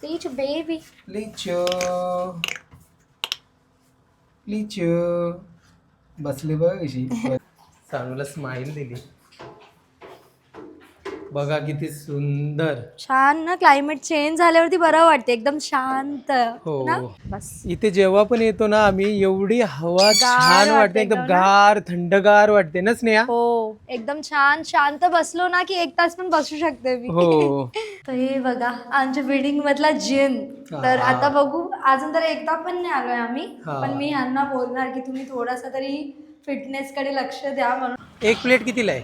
Teach baby. लिचो लिचो बसली बघ कशी सानूला स्माइल दिली. बघा किती सुंदर. छान ना क्लायमेट चेंज झाल्यावरती बरं वाटते एकदम शांत हो. ना? बस. इथे जेव्हा पण येतो ना आम्ही एवढी हवा छान वाटते वाटते एकदम एकदम ना? गार थंडगार वाटते ना स्नेहा? हो एकदम छान शांत बसलो ना की एक तास पण बसू शकते मी. हो. तर हे बघा आमच्या बिल्डिंग मधला जिम तर हा. आता बघू अजून तर एकदा पण नाही आलोय आम्ही हा. पण मी यांना बोलणार की तुम्ही थोडासा तरी फिटनेस कडे लक्ष द्या म्हणून. एक प्लेट कितीला आहे.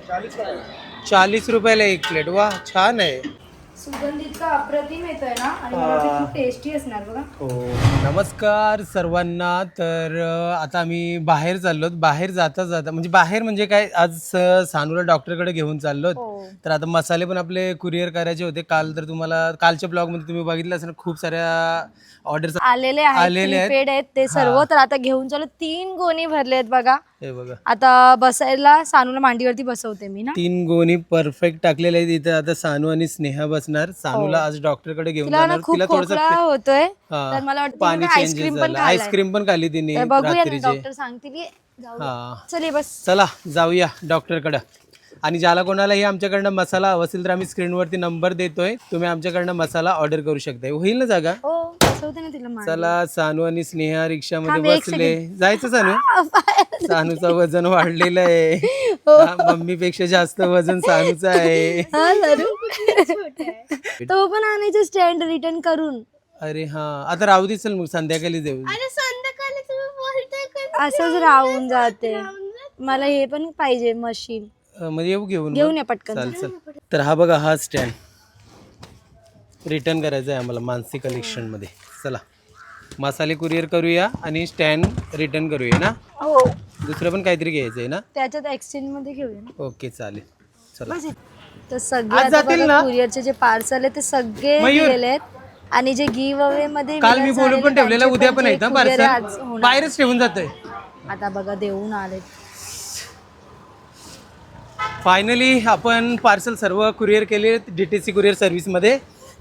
चाळीस रुपयाला एक प्लेट. वा छान आहे. सुगंध इतका अप्रतिम येतोय ना? आणि मला वाटतं खूप टेस्टी असणार बघा. हो. नमस्कार सर्वांना. तर अ, आता आम्ही बाहेर चाललो बाहेर जाता जाता म्हणजे बाहेर म्हणजे काय आज अ, सानूला डॉक्टरकडे घेऊन चाललो हो. तर आता मसाले पण आपले कुरिअर करायचे होते. काल तर तुम्हाला कालच्या ब्लॉगमध्ये तुम्ही बघितलं असेल खूप साऱ्या ऑर्डर आलेले आहेत आलेले आहेत. प्रीपेड आहेत. ते सर्व तर आता घेऊन चालू. तीन गोणी भरले आहेत बघा. हे बघा. आता बसायला सानूला मांडीवरती बसवते मी ना. तीन गोणी परफेक्ट टाकलेले आहेत. इथे आता सानू आणि स्नेहा बसणार सानूला आज डॉक्टरकडे घेऊन हो. तिला ना जाणार. खूप तिला खोकला होतोय हा. तर मला वाटतं पाणी तिने चेंज आईस्क्रीम पण झालं खाल्लाय. आईस्क्रीम पण खाल्ली तिने तर बघूया ना रात्रीचे. डॉक्टर सांगतील ये, जाऊ दे. हा. चल ये बस. चला जाऊया डॉक्टरकडं. आणि ज्याला कोणालाही आमच्याकडनं मसाला हवा असेल तर आम्ही स्क्रीनवरती नंबर देतोय. तुम्ही आमच्याकडनं मसाला ऑर्डर करू शकता होईल ना जागा? हो. ना तिला. चला सानू आणि स्नेहा थांब, रिक्षामध्ये एक बसले. जायचं सानू? सानूचं वजन वाढलेलं आहे. हो. हा, मम्मीपेक्षा जास्त वजन सानूचं आहे. हा. तो पण आणायचं स्टँड रिटर्न करून. अरे हा आता राहू दे चल मग संध्याकाळी देऊ. असंच राहून जाते. मला हे पण पाहिजे मशीन अं, मग येऊ घेऊन. घेऊन या पटकन. चाल चल तर हा बघा हा स्टँड रिटर्न करायचा आहे आम्हाला मानसी कलेक्शनमध्ये. चला. मसाले कुरिअर करूया आणि स्टँड रिटर्न करूया ना? हो. दुसरं पण काहीतरी घ्यायचं आहे ना? त्याच्यात एक्सचेंजमध्ये घेऊया ना. ओके चालेल. चला. बस. तर सगळे आज जातील ना? कुरिअरचे जे पार्सल आहे ते सगळे मयूर. गेले आहेत. आणि जे गिव अवे मध्ये काल मी winner बोलून पण ठेवलेलं त्यांचे उद्या पण जे आहेत ना courier आहे आज पार्सल होणार. बाहेरच ठेवून जातोय. आता बघा देऊन आले. फायनली आपण पार्सल सर्व कुरिअर केले डी टी सी कुरिअर सर्व्हिसमध्ये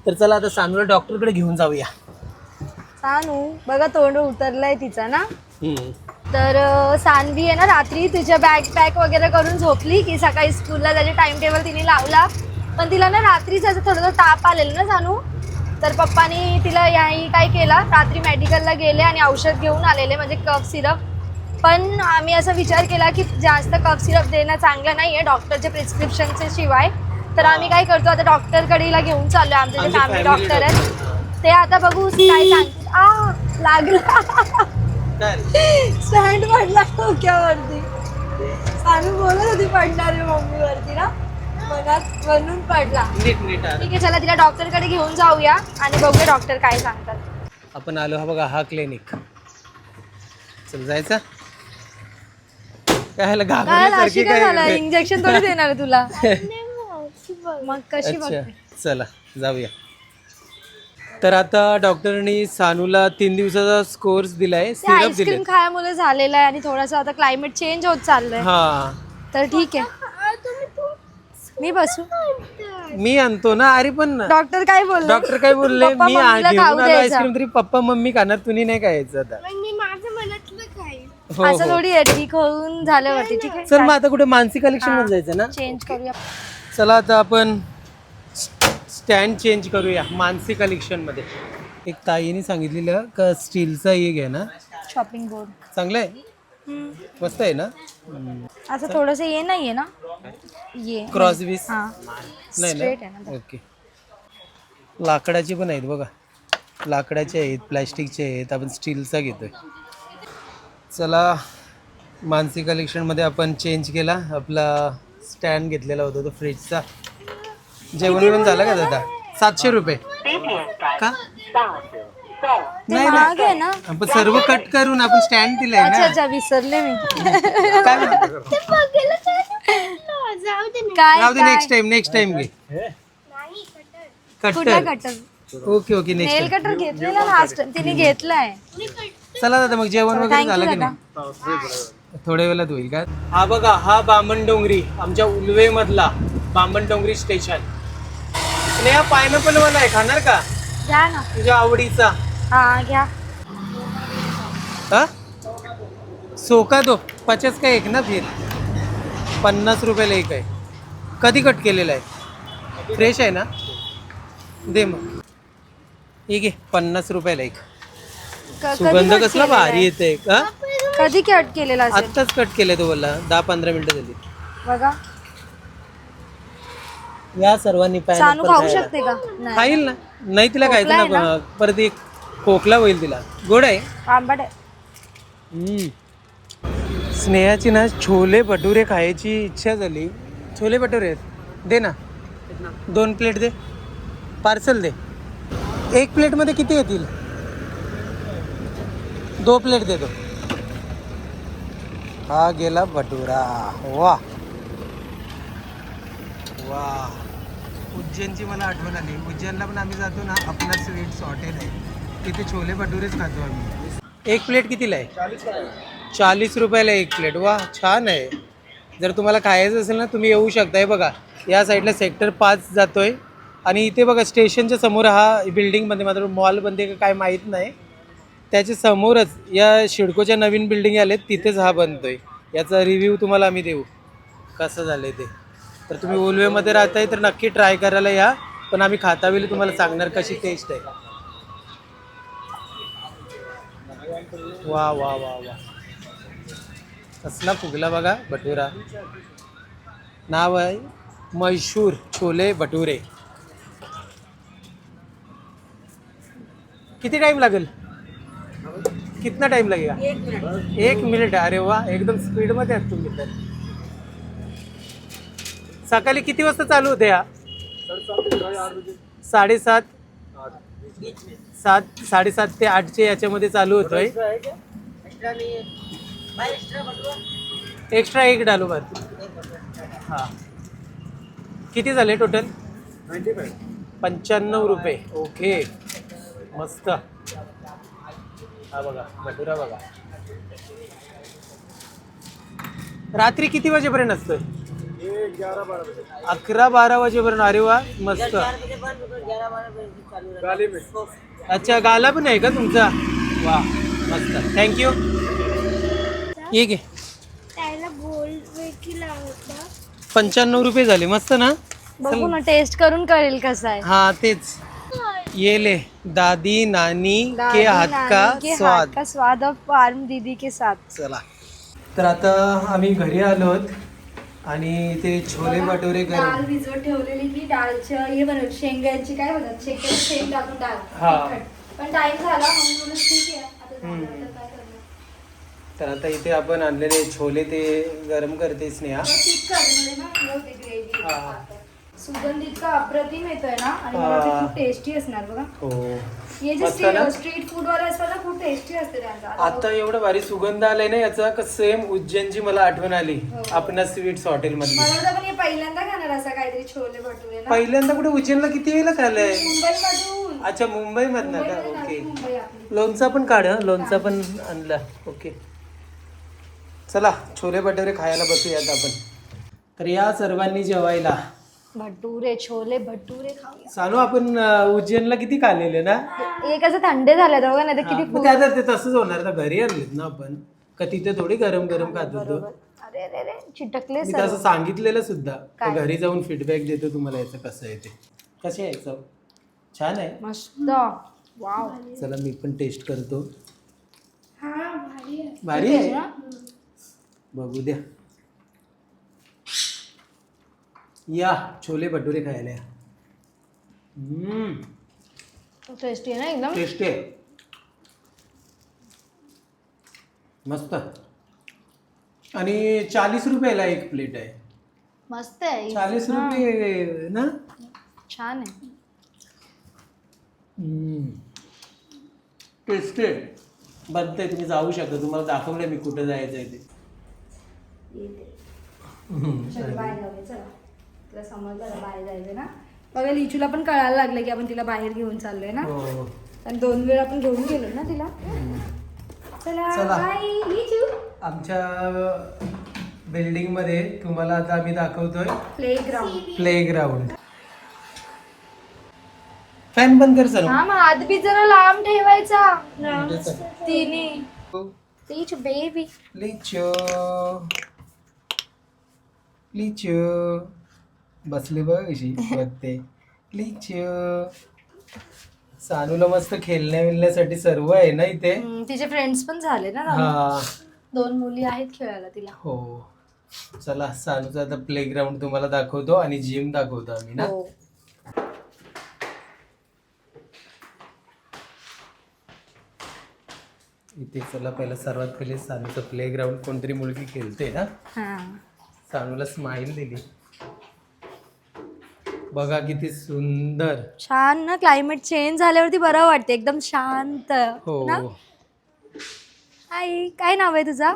तर चला आता सानूला डॉक्टरकडे घेऊन जाऊया. सानू बघा तोंड उतरलाय तिचा ना. तर सानवी आहे ना रात्री तिच्या बॅग पॅक वगैरे करून झोपली की सकाळी स्कूलला त्याचे टाइम टेबल तिने लावला. पण तिला ना रात्रीच असं थोडंसं ताप आलेलं ना सानू? तर पप्पानी तिला याही काय केला? रात्री मेडिकलला गेले आणि औषध घेऊन आलेले म्हणजे कफ सिरप पण आम्ही असा विचार केला की जास्त कफ सिरप देणं चांगलं नाही आहे डॉक्टरच्या प्रिस्क्रिप्शनच्या शिवाय. तर आम्ही काय करतो आता डॉक्टरकडे घेऊन चाललो आमचे जे फॅमिली डॉक्टर आहेत. ते आता बघू काय सांगतील. आ लागला? स्टँड पडला डोक्यावरती. आम्ही बोलत होती पडणार आहे मम्मीवरती ना. मनात बनून पडला. नीट नीट आलं. ठीक आहे चला तिला डॉक्टरकडे घेऊन जाऊया आणि बघूया डॉक्टर काय सांगतात. आपण आलो हा बघा हा क्लिनिक चल जायचा? काय ह्याला काय घाबरल्यासारखी अशी काय झालं? काय इंजेक्शन थोडी देणार आहे तुला. मग कशी अच्छा चला जाऊया. तर आता डॉक्टरनी सानूला तीन दिवसाचा कोर्स दिलाय ते सिरप दिले आईस्क्रीम खायामुळे झालेलं आहे आणि थोडंसं आता क्लायमेट चेंज होत चाललंय. हा. तर ठीक आहे. मी बसू. मी आणतो ना अरे पण डॉक्टर काय बोलले? डॉक्टर काय बोलले? पप्पा मी आ- मम्मीला घेऊन खाऊ आलो द्यायचा. आईस्क्रीम तरी पप्पा मम्मी खाणार तुम्ही नाही खायचं आता. हो असं हो. थोडी आहे ठीक होऊन झाल्यावरती ठीक आहे. चल मग आता कुठे मानसी कलेक्शनमध्ये जायचं ना? चेंज करूया. चला आता आपण स्टँड चेंज करूया मानसी कलेक्शनमध्ये. एक ताईने सांगितलेलं का स्टीलचा हे घ्या ना. शॉपिंग बोर्ड चांगलं आहे? मस्त आहे ना. असं थोडस ये नाहीये ना? ये. क्रॉस वीस? हा. नाही स्ट्रेट आहे ना ना ओके लाकडाची पण आहेत बघा. लाकडाचे आहेत प्लॅस्टिकचे आहेत आपण स्टीलचा घेतोय. चला मानसी कलेक्शनमध्ये आपण चेंज केला. आपला स्टँड घेतलेला होता तो फ्रीजचा जेवण बिवण झालं का दादा? सातशे रुपये. का? नाही महाग आहे ना? आपण सर्व कट करून आपण स्टँड दिलाय अच्छा ना. अच्छा विसरले मी. काय म्हणते? काय राहू दे? नेक्स्ट टाइम नेक्स्ट टाइम घे. कुठला cutter cutter okay okay next nail cutter घेतलेला लास्ट तिने घेतलाय. चला दादा मग जेवण वगैरे झालं की. नाही? थोड्या वेळात होईल का? हा बघा हा बामण डोंगरी आमच्या उलवे मधला बामण डोंगरी स्टेशन. स्नेहा पायनॅपल वाला आहे खाणार का? घ्या ना. तुझ्या आवडीचा. हा घ्या. हा? सोका दो पचास का एक ना फिर? पन्नास रुपयाला एक आहे कधी कट केलेला आहे? फ्रेश आहे ना? दे मग. ठीक आहे पन्नास रुपयाला एक क- कधी सुगंध cut कसला केलेला भारी आहे? येते का कधी कट केलेला असेल? आत्ताच कट केलंय तो बोलला. दहा पंधरा मिनिटं झाली. बघा. या सर्वांनी खाऊ खायला. शकते का? नाही. खाईल ना. नाही तिला खायचं खोकला आहे ना? ना? परत एक खोकला होईल तिला. गोड आहे. आंबट आहे. हम्म. स्नेहाची ना छोले भटुरे खायची इच्छा झाली. छोले भटुरे आहेत. दे ना. दोन प्लेट दे. पार्सल दे. एक प्लेटमध्ये किती येतील? दो प्लेट देतो हा गेला भटुरा. वा. वा. उज्जैनची मला आठवण आली. उज्जैनला पण आम्ही जातो ना आपला स्वीट्स हॉटेल आहे तिथे छोले भटुरेच खातो आम्ही. एक प्लेट कितीला आहे? चाळीस रुपयाला एक प्लेट वा छान आहे. जर तुम्हाला खायचं असेल ना तुम्ही येऊ शकताय बघा या साईडला सेक्टर पाच जातोय. आणि इथे बघा स्टेशनच्या समोर हा बिल्डिंगमध्ये मात्र मॉलमध्ये का काय माहीत नाही. त्याच्या समोरच या शिडकोच्या नवीन बिल्डिंग आले तिथेच हा बनतोय. याचा रिव्ह्यू तुम्हाला आम्ही देऊ. कसं झालं ते? तर तुम्ही ओलवेमध्ये राहताय तर नक्की ट्राय करायला या. पण आम्ही खातावेळी तुम्हाला सांगणार कशी टेस्ट आहे. वा वा वा वा. कसला फुगला बघा भटुरा. नाव आहे मैसूर छोले भटुरे. किती टाइम लागेल? कितना टाइम लगेगा? एक मिनिट अरे वा एकदम स्पीडमध्ये आहात तुम्ही तर. सकाळी किती वाजता चालू होते या साडेसात. सात साडेसात ते आठचे याच्यामध्ये चालू होतोय. एक्स्ट्रा एक डालू बात हा. किती झाले टोटल पंच्याण्णव रुपये. ओके. मस्त. हा बघा भटुरा बघा. रात्री किती वाजेपर्यंत असतोय? अकरा बारा वाजेपर्यंत. अरे वा मस्त. अच्छा गाला पण आहे का तुमचा? वा मस्त. थँक्यू ये घे. पंच्याण्णव रुपये झाले. मस्त ना? बघू ना टेस्ट करून कळेल कसं आहे. हा तेच. ये ले. दादी नानी के दादी, हात का नानी के स्वाद? का स्वाद? ऑफ फार्म दीदी के साथ. चला. तर आता आम्ही घरी आलो आहोत आणि ते छोले भटुरे डाळ कर भिजवत ठेवलेली की डाळच्या हे बनवत शेंगाची काय बनवत शेंगाची शेंग टाकून डाळ हा. तिखट. पण टाइम झाला म्हणून ठीक आहे आता झालं हम्म. तर काय करणार. तर आता इथे आपण आणलेले छोले ते गरम करते स्नेहा तर तिखट म्हणजे ना हे होते gravy हा. पातळ. सुगंध इतका अप्रतिम येतोय ना? आणि मला खूप टेस्टी असणार बघा. हो. हे जे मस्त ना? स्ट्रीट फूड वाले असतात ना खूप टेस्टी असते त्यांचा. आता एवढं भारी सुगंध आलाय ना याचा सेम उज्जैनची मला आठवण आली. हो. आपणा स्वीट्स हॉटेल मधली मला वाटतं पण हे पहिल्यांदा खाणार असं काहीतरी छोले भटुरे ना? पहिल्यांदा कुठे उज्जैनला किती वेळेला खाल्लंय? मुंबई मधून. अच्छा मुंबई मधनं का ओके. नाही, मुंबई आपली. लोणचा पण काढ हं. लोणचा पण आणला. ओके. चला छोले भटुरे खायला बसूयात आपण. तर या सर्वांनी जेवायला. भटुरे छोले भटुरे खाऊया सानू आपण अं, उज्जैनला किती खाल्लेले ना? एक असं थंडे झाले बघा नाही तर किती मग ते आता ते तसंच होणार तर घरी आणलेत ना आपण. का तिथे थोडी गरम गरम खात होतो? अरे अरे अरे चिटकले मी तसं सांगितलेलं सुद्धा. काय? तर घरी जाऊन फीडबॅक देतो तुम्हाला याचं कसं आहे ते. कसे आहे चव छान आहे? मस्त. वाव. चला मी पण टेस्ट करतो. भारी आहे. बघू द्या. या छोले भटुरे खायला या. टेस्टी आहे ना एकदम? टेस्टी आहे. मस्त. आणि चाळीस रुपयाला एक प्लेट आहे. मस्त आहे. चाळीस रुपये ना? छान आहे. टेस्टी आहे. तुम्ही जाऊ शकता. तुम्हाला दाखवलंय मी कुठं जायचं आहे ते हम्म. जाऊया चला. तुला समजलं ना बाहेर जायचं ना. बघा लिचूला पण कळायला लागलं की आपण तिला बाहेर घेऊन चाललोय ना. हो आणि दोन वेळ आपण घेऊन गेलो ना तिला. चला चला. बाय लिचू. आमच्या बिल्डिंगमध्ये तुम्हाला आता आम्ही दाखवतोय. Playground playground fan बंद कर सर. हा मग बी जरा लांब ठेवायचा. तिने. टीच बेबी लिचो. लिचो. बसले बघ कशी बघते लिचो सानूला मस्त खेळण्या विळण्यासाठी सर्व आहे ना इथे? तिचे फ्रेंड्स पण झाले ना हा. दोन मुली आहेत खेळायला तिला. हो. चला सानूचा आता प्ले ग्राउंड तुम्हाला दाखवतो आणि जिम दाखवतो आम्ही ना. हो. इथे चला पहिला सर्वात पहिले सानूचं प्ले ग्राउंड कोणतरी मुलगी खेळते ना. हा. सानूला स्माइल दिली. बघा किती सुंदर. छान ना क्लायमेट चेंज झाल्यावरती बरं वाटते एकदम शांत हो. ना? आई काय नाव आहे तुझा?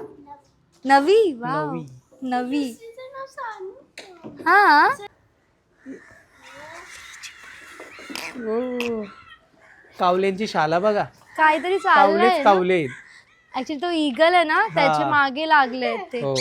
नवी? वा नवी. नवी. हा? ओ कावल्यांची शाला बघा. काहीतरी चाललंय कावलेच कावले आहेत. ऍक्च्युली तो इगल आहे ना त्याच्यामागे लागले ते. हो.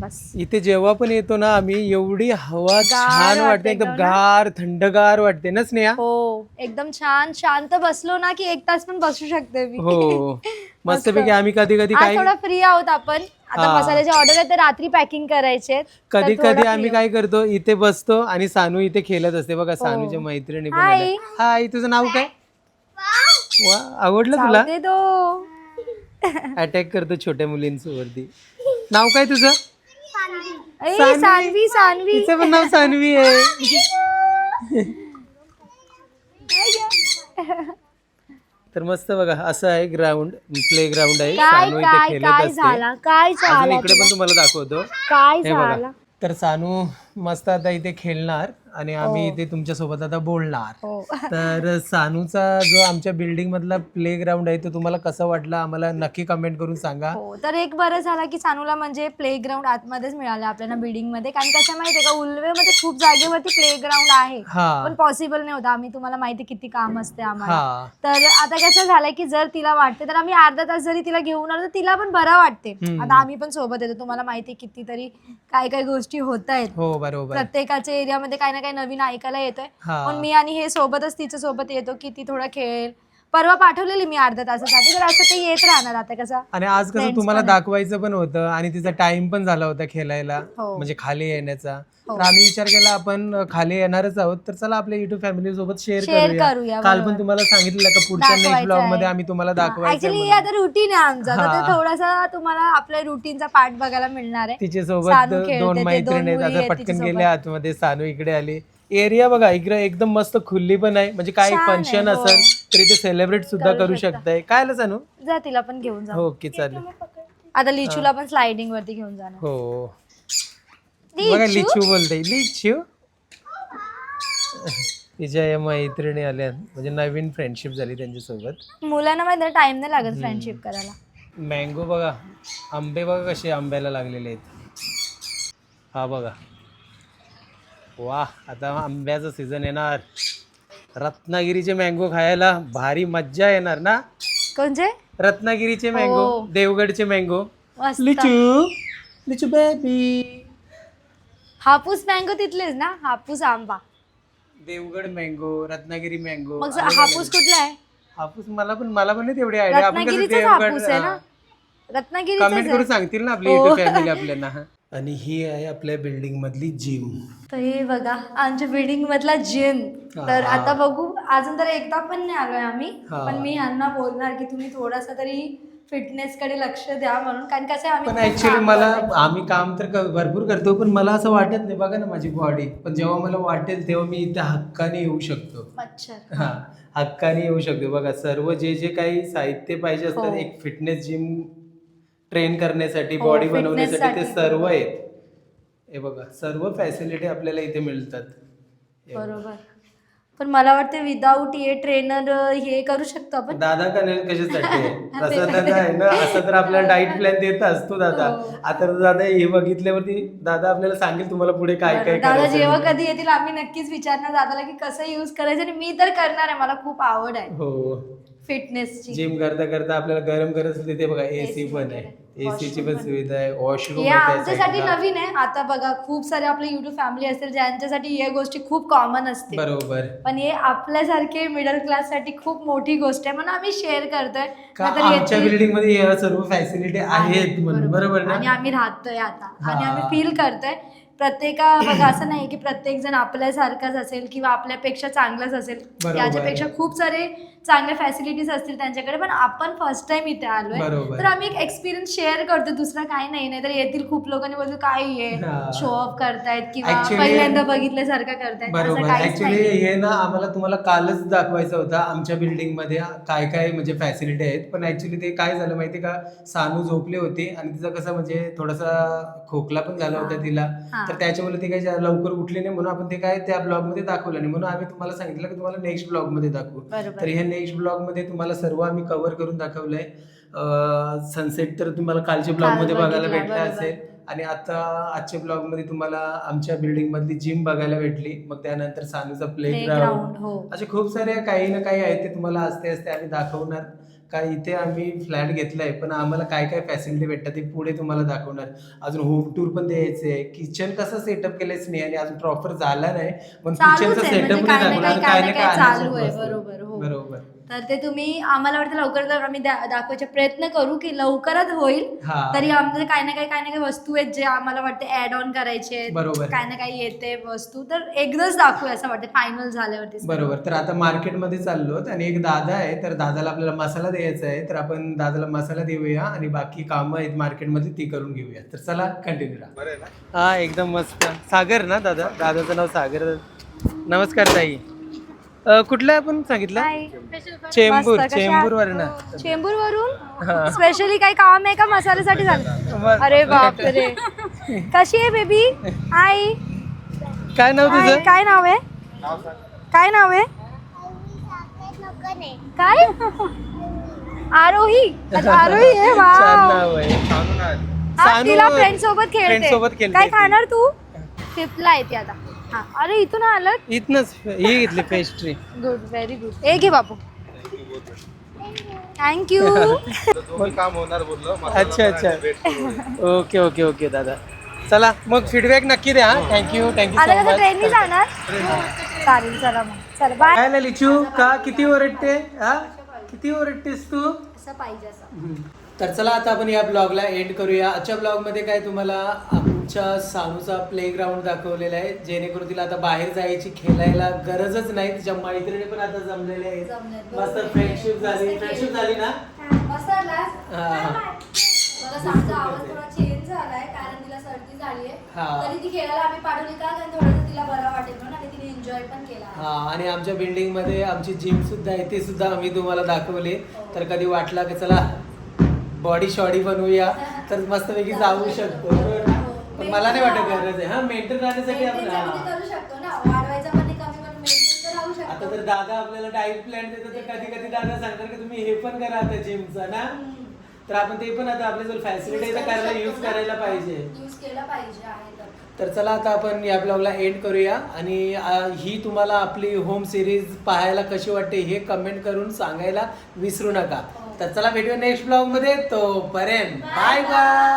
बस. इथे जेव्हा पण येतो ना आम्ही एवढी हवा छान वाटते वाटते एकदम एकदम ना? गार थंडगार वाटते ना स्नेहा? हो एकदम छान. शांत बसलो ना की एक तास पण बसू शकते मी. हो. मस्तपैकी आम्ही कधी कधी आज काय थोडा फ्री आहोत आपण. आता हा. मसाल्याचे ऑर्डर आहे तर रात्री पॅकिंग करायचे आहेत. तर कधी थोडं कधी free आम्ही आहोत. काय करतो इथे बसतो आणि सानू इथे खेळत असते. बघा सानूच्या मैत्रिणी पण हाय. आल्या. हाय तुझं नाव काय? वा आवडलं तुला? जाऊ दे तो. अटॅक करतो छोट्या मुलींवरती नाव काय तुझं? ए, सानवी? सानवी तिचं पण नाव सानवी आहे. तर मस्त बघा असं आहे ग्राउंड प्ले ग्राउंड आहे. काय सानू इथे काय खेळत काय असते. झाला काय अजून झाला इकडे पण तुम्हाला दाखवतो. काय हे बघा. झाला? तर सानू मस्त आता इथे खेळणार. आणि आम्ही इथे तुमच्यासोबत आता बोलणार. हो. तर सानूचा जो आमच्या बिल्डिंग मधला प्ले ग्राउंड आहे तो तुम्हाला कसा वाटला? आम्हाला नक्की कमेंट करून सांगा. हो. तर एक बरं झालं की सानूला म्हणजे प्ले ग्राउंड आतमध्येच मिळालं आपल्याला बिल्डिंगमध्ये कारण कसं माहितीये का उल्वेमध्ये खूप जागेवरती प्ले ग्राउंड आहे. हा. पण पॉसिबल नाही होतं आम्ही तुम्हाला माहिती किती काम असते आम्हाला. हा. तर आता कसं झालंय की जर तिला वाटते तर आम्ही अर्धा तास जरी तिला घेऊन आलो तर तिला पण बरं वाटते. हम्म. आता आम्ही पण सोबत येतो तुम्हाला माहिती कितीतरी काय काय गोष्टी होत आहेत. हो बरोबर. प्रत्येकाच्या एरियामध्ये काही ना काही नवीन ऐकायला येतोय हा. पण मी आणि हे सोबतच तिच्या सोबत येतो की ती थोडं खेळेल परवा पाठवलेली मी अर्ध्या तासासाठी तर असं ते येत राहणार आता कसं आणि आज कसं Friends तुम्हाला पण आहे. दाखवायचं पण होतं आणि तिचा टाइम पण झाला होता खेळायला हो. म्हणजे खाली येण्याचा हो. तर आम्ही विचार केला आपण खाली येणारच आहोत तर चला आपल्या युट्यूब फॅमिली सोबत शेअर Share करूया करूया, काल बरोबर. पण तुम्हाला सांगितलं का पुढच्या नेक्स्ट ब्लॉगमध्ये. आम्ही तुम्हाला दाखवायचं ऍक्च्युली. आता रुटीन आहे आमचा हा. थोडासा तुम्हाला आपल्या रुटीनचा पार्ट बघायला मिळणार आहे तिच्या सोबत सानू खेळते, दोन मैत्रिणी आहेत मुली आता आहेत पटकन तिच्यासोबत. गेले आतमध्ये सानू इकडे आली एरिया बघा इकडे एकदम मस्त खुल्ली पण आहे. म्हणजे काय छान आहे, फंक्शन हो. असेल तरी ते सेलिब्रेट सुद्धा करू करू शकता. शकताय. काय आलं सानू? जा तिला पण घेऊन जा. ओके चालेल. आता लिचूला पण स्लायडिंग वरती घेऊन जाणार. हो. बघा लिचू? लिचू बोलते. लिचू? तिच्या या मैत्रिणी आल्या. म्हणजे नवीन फ्रेंडशिप झाली त्यांच्यासोबत. मुलांना माहिती टाइम नाही लागत फ्रेंडशिप करायला. मँगो बघा. आंबे बघा कसे आंब्याला लागलेले आहेत. हा बघा. वा आता आंब्याचं सीझन येणार. रत्नागिरीचे मँगो खायला भारी मज्जा येणार ना? कोणचे? रत्नागिरीचे मँगो हो. देवगडचे मँगो मस्त. लिचू लिचू बेबी हापूस मँगो तिथलेच ना? हापूस आंबा. देवगड मँगो रत्नागिरी मँगो मग हापूस कुठला आहे? हापूस मला पण मला पण नाही तेवढी आयडिया आपण कसं रत्नागिरीचाच हापूस आहे ना? कमेंट करून सांगतील ना आपली हो. युट्यूब फॅमिली आपल्याला आणि ही आहे आपल्या बिल्डिंग मधली जिम तर हे बघा आमच्या बिल्डिंग मधला जिम तर हा. आता बघू अजून तर एकदा पण नाही आलोय आम्ही हा. पण मी यांना बोलणार की तुम्ही थोडासा तरी फिटनेस कडे लक्ष द्या म्हणून कारण कसं आहे, पण आम्ही खूप ऍक्च्युली काम मला. आम्ही काम तर क- भरपूर करतो पण मला असं वाटत नाही बघा ना माझी बॉडी पण जेव्हा मला वाटेल तेव्हा मी इथे हक्काने येऊ शकतो हा हक्काने येऊ शकतो बघा सर्व जे जे काही साहित्य पाहिजे असतात हो. एक फिटनेस जिम ट्रेन करण्यासाठी हो, बॉडी बनवण्यासाठी ते साठी. सर्व आहेत हे बघा सर्व फॅसिलिटी आपल्याला इथे मिळतात हे बघा. बरोबर पण मला वाटते विदाऊट ये ट्रेनर हे करू शकतो आपण दादा का नाही कशासाठी आहे? ते तसं तर दादा आहे ना असं तर आपल्याला डाईट प्लॅन देत असतो दादा हो. आता तर दादा हे बघितल्यावरती दादा आपल्याला सांगेल तुम्हाला पुढे काय काय दादा करायचं जेव्हा आहे. कधी येतील आम्ही नक्कीच विचारणार दादाला की कसं यूज करायचं आणि मी तर करणार आहे मला खूप आवड आहे हो फिटनेसची जिम करता करता आपल्याला गरम करत असेल तिथे बघा एसी AC पण. आहे एसीची पण सुविधा आहे वॉशरूम हे आमच्यासाठी नवीन आहे. आता बघा खूप सारे आपले युट्यूब फॅमिली असतील ज्यांच्यासाठी या गोष्टी खूप कॉमन असते बरोबर. पण हे आपल्यासारखे मिडल क्लाससाठी खूप मोठी गोष्ट आहे म्हणून आम्ही शेअर करतोय. आमच्या बिल्डिंगमध्ये या सर्व फॅसिलिटी आहेत बरोबर. आणि आम्ही राहतोय आता. आणि. आम्ही फील करतोय. प्रत्येका बघा असं नाही की प्रत्येक जण आपल्यासारखाच असेल किंवा आपल्यापेक्षा चांगलाच असेल. याच्यापेक्षा खूप सारे चांगले फॅसिलिटीज असतील त्यांच्याकडे पण आपण फर्स्ट टाइम इथे आलोय. बरोबर. तर आम्ही एक एक्सपिरियन्स शेअर करतो दुसरं काही नाही. नाही तर येतील खूप लोकांनी बोलतो काय हा. आहे शो ऑफ करतायत किंवा Actually- पहिल्यांदा बघितल्यासारखं करतायत. असं बरोबर. काहीच ऍक्च्युली नाही. हे ना आम्हाला तुम्हाला कालच दाखवायचं होतं आमच्या बिल्डिंगमध्ये काय काय म्हणजे फॅसिलिटी आहेत. पण ऍक्च्युली ते काय झालं माहिती का? सानू झोपली होती आणि तिचा कसं म्हणजे थोडासा खोकला पण झाला होता. तिला. हा. तर त्याच्यामुळे ती काही लवकर उठली नाही म्हणून आपण ते काय त्या ब्लॉगमध्ये दाखवलं नाही. म्हणून आम्ही तुम्हाला सांगितलं की तुम्हाला नेक्स्ट ब्लॉगमध्ये दाखवू. बरोबर. तर हे नेक्स्ट ब्लॉगमध्ये तुम्हाला सर्व आम्ही कव्हर करून दाखवलंय. सनसेट तर तुम्हाला कालच्या ब्लॉग काल मध्ये बघायला भेटला. असेल. आणि आता आजच्या ब्लॉगमध्ये तुम्हाला आमच्या बिल्डिंग मधली जिम बघायला भेटली. मग त्यानंतर सानूचा प्ले ग्राउंड हो. असे खूप सारे काही ना काही आहेत ते तुम्हाला असते असते आम्ही दाखवणार. का इथे आम्ही फ्लॅट घेतलाय पण आम्हाला काय काय फॅसिलिटी भेटतात ते पुढे तुम्हाला दाखवणार. अजून होम टूर पण द्यायचे आहे. किचन कसं सेटअप केलंय नाही आणि अजून प्रॉपर झाला नाही. पण किचनचा सेटअप म्हणजे नाही दाखवणार. काय- ना काय. बरोबर. बरोबर. तर ते तुम्ही आम्हाला वाटतं लवकर लवकर आम्ही दाखवायचे प्रयत्न करू की लवकरच होईल. हा. तरी आमच्या काही ना काही काही ना काही वस्तू आहेत जे आम्हाला वाटते ऍड ऑन करायचे. बरोबर. काही ना काही येते वस्तू. तर एकदाच दाखवूया असं वाटतं फायनल झाल्यावरती. बरोबर. तर आता मार्केटमध्ये चाललो आणि एक दादा आहे तर दादाला आपल्याला मसाला द्यायचा आहे तर आपण दादाला मसाला देऊया आणि बाकी कामं आहेत मार्केटमध्ये ती करून घेऊया. तर चला कंटिन्यू राहा. हा एकदम मस्त. सागर ना दादा? दादाचं नाव सागर. नमस्कार ताई. अ, कुठलं आपण सांगितलं? चेंबूर चेंबूर वर ना चेंबूर हा. वरून स्पेशली काही काम आहे का मसाल्यासाठी झालं? अरे बापरे. कशी आहे बेबी हाय काय नाव हाय, तुझं? काय नाव आहे? काय नाव आहे? काय? आरोही. अच्छा, आरोही आहे? छान वाव नाव आहे. हा, सानू तिला फ्रेंड सोबत friend खेळते सोबत खेळते. काय ती. खाणार तू? फिफ्थला येते आता. हा. अरे इथून आलं इथनच ही घेतली पेस्ट्री गुड व्हेरी गुड ए घे बापू थँक्यू काम होणार बोललो. अच्छा अच्छा. ओके ओके ओके दादा. चला मग फीडबॅक नक्की द्या. थँक्यू थँक्यू आता सो कसं ट्रेननी जाणार? चालेल चला मग. चल बाय काय लिचू का किती ओरडते? हा? किती ओरडतेस तू? असं पाहिजे असं. तर चला आता आपण या ब्लॉगला एंड करूया. आजच्या ब्लॉगमध्ये काय तुम्हाला आमच्या सानूचा प्ले ग्राउंड दाखवलेला आहे. जेणेकरून तिला आता बाहेर जायची खेळायला गरजच नाही. तिच्या मैत्रिणी पण आता जमलेल्या आहेत. मस्त बरोबर. फ्रेंडशिप झाली. फ्रेंडशिप. झाली ना? हा, हा. हा. आणि हा आमच्या बिल्डिंगमध्ये आमची जिम सुद्धा आहे. ती सुद्धा आम्ही तुम्हाला दाखवली. तर कधी वाटला की चला बॉडी शॉडी बनवूया तर मस्तपैकी जाऊ शकतो. पण मला नाही वाटत गरज आहे. हा मेंटेन राहण्यासाठी आपण हा. करू शकतो ना. वाढवायचा पण नाही कमी पण मेंटेन तर राहू आता शकतो तर दादा आपल्याला डाईट प्लॅन देतो तर कधी कधी दादा सांगतात की तुम्ही हे पण करा आता जिमचा ना. तर आपण ते पण आता आपल्या जर फॅसिलिटी करायला यूज करायला पाहिजे. यूज केला पाहिजे आहे तर. तर चला आता आपण या ब्लॉगला एंड करूया. आणि ही तुम्हाला आपली होम सिरीज पाहायला कशी वाटते हे कमेंट करून सांगायला विसरू नका. तर चला भेटूया नेक्स्ट ब्लॉगमध्ये. तोपर्यंत बाय बाय